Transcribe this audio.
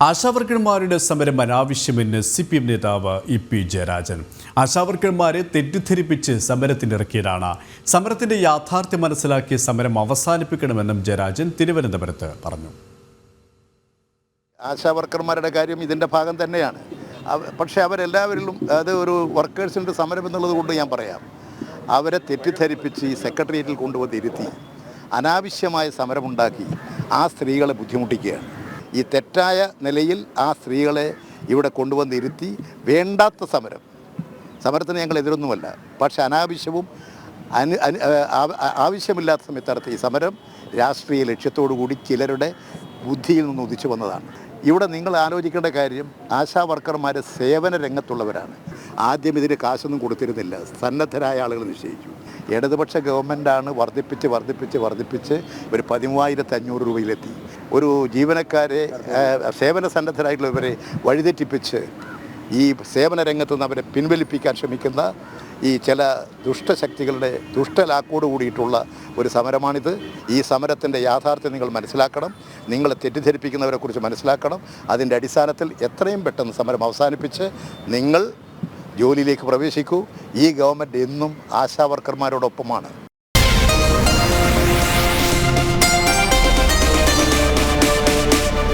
ആശാവർക്കർമാരുടെ സമരം അനാവശ്യമെന്ന് C P M നേതാവ് ഇ പി ജയരാജൻ. ആശാവർക്കർമാരെ തെറ്റിദ്ധരിപ്പിച്ച് സമരത്തിനിറക്കിയതാണ് സമരത്തിന്റെ യാഥാർത്ഥ്യം മനസ്സിലാക്കി സമരം അവസാനിപ്പിക്കണമെന്നും ജയരാജൻ തിരുവനന്തപുരത്ത് പറഞ്ഞു. ആശാവർക്കർമാരുടെ കാര്യം ഇതിന്റെ ഭാഗം തന്നെയാണ്. പക്ഷെ അവരെല്ലാവരിലും അത് ഒരു വർക്കേഴ്സിന്റെ സമരം എന്നുള്ളത് കൊണ്ട് ഞാൻ പറയാം. അവരെ തെറ്റിദ്ധരിപ്പിച്ച് ഈ സെക്രട്ടേറിയറ്റിൽ കൊണ്ടുവന്നിരുത്തി അനാവശ്യമായ സമരമുണ്ടാക്കി ആ സ്ത്രീകളെ ബുദ്ധിമുട്ടിക്കുകയാണ്. ഈ തെറ്റായ നിലയിൽ ആ സ്ത്രീകളെ ഇവിടെ കൊണ്ടുവന്നിരുത്തി വേണ്ടാത്ത സമരം. സമരത്തിന് ഞങ്ങൾ എതിരൊന്നുമല്ല. പക്ഷെ അനാവശ്യവും അനു ആവശ്യമില്ലാത്ത സമയത്ത് നടത്തിയ ഈ സമരം രാഷ്ട്രീയ ലക്ഷ്യത്തോടു കൂടി ചിലരുടെ ബുദ്ധിയിൽ നിന്ന് ഉദിച്ചു വന്നതാണ്. ഇവിടെ നിങ്ങൾ ആലോചിക്കേണ്ട കാര്യം ആശാ വർക്കർമാർ സേവന രംഗത്തുള്ളവരാണ്. ആദ്യം ഇതിന് കാശൊന്നും കൊടുത്തിരുന്നില്ല. സന്നദ്ധരായ ആളുകൾ നിശ്ചയിച്ചു. ഇടതുപക്ഷ ഗവൺമെന്റാണ് വർദ്ധിപ്പിച്ച് വർദ്ധിപ്പിച്ച് വർദ്ധിപ്പിച്ച് ഒരു പതിമൂവായിരത്തി അഞ്ഞൂറ് രൂപയിലെത്തി. ഒരു ജീവനക്കാരെ സേവന സന്നദ്ധരായിട്ടുള്ളവരെ വഴിതെറ്റിപ്പിച്ച് ഈ സേവന രംഗത്ത് നിന്ന് അവരെ പിൻവലിപ്പിക്കാൻ ശ്രമിക്കുന്ന ഈ ചില ദുഷ്ടശക്തികളുടെ ദുഷ്ടലാക്കോട് കൂടിയിട്ടുള്ള ഒരു സമരമാണിത്. ഈ സമരത്തിന്റെ യാഥാർത്ഥ്യം നിങ്ങൾ മനസ്സിലാക്കണം. നിങ്ങളെ തെറ്റിദ്ധരിപ്പിക്കുന്നവരെക്കുറിച്ച് മനസ്സിലാക്കണം. അതിന്റെ അടിസ്ഥാനത്തിൽ എത്രയും പെട്ടെന്ന് സമരം അവസാനിപ്പിച്ച് നിങ്ങൾ ജോലിയിലേക്ക് പ്രവേശിക്കൂ. ഈ ഗവൺമെന്റ് എന്നും ആശാ വർക്കർമാരോടൊപ്പമാണ്.